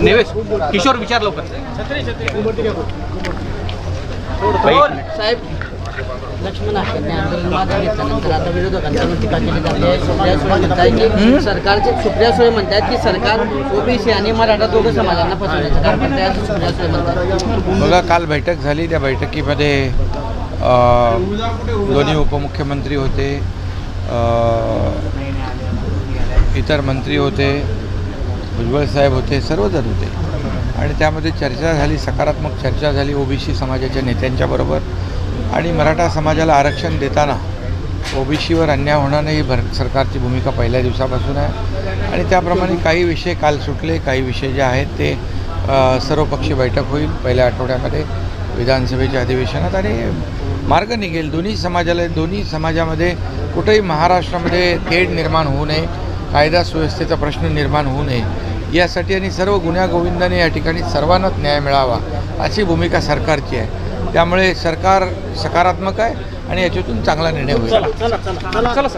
नेवेश किशोर विचार लवकर. साहेब लक्ष्मण आखेने आंदोलन मागे घेतल्यानंतर आता विरोधकांकडून टीका केली जाते. सुप्रिया सुळे म्हणताय की सरकारचे सुप्रिया सुळे म्हणतात की सरकार ओबीसी आणि मराठा दोघं समाजांना फसवण्याचं काम करते असं सुप्रिया सुळे म्हणतात. बघा काल बैठक झाली. त्या बैठकीमध्ये दोन्ही उपमुख्यमंत्री होते इतर मंत्री होते. भुजबळ साहेब होते सर्वजण होते. आणि त्यामध्ये चर्चा झाली सकारात्मक चर्चा झाली ओबीसी समाजाच्या नेत्यांच्याबरोबर आणि मराठा समाजाला आरक्षण देताना ओबीसीवर अन्याय होणार नाही ही भर सरकारची भूमिका पहिल्या दिवसापासून आहे. आणि त्याप्रमाणे काही विषय काल सुटले काही विषय जे आहेत ते सर्वपक्षीय बैठक होईल पहिल्या आठवड्यामध्ये विधानसभेच्या अधिवेशनात. आणि मार्ग निघेल. दोन्ही समाजाला दोन्ही समाजामध्ये कुठेही महाराष्ट्रामध्ये तेढ निर्माण होऊ नये. कायदा सुव्यवस्थेचा प्रश्न निर्माण होऊ नये. यासाठी आणि सर्व गुन्ह्यागोविंदाने या ठिकाणी सर्वांनाच न्याय मिळावा अशी भूमिका सरकारची आहे. त्यामुळे सरकार सकारात्मक आहे आणि याच्यातून चांगला निर्णय होईल. चला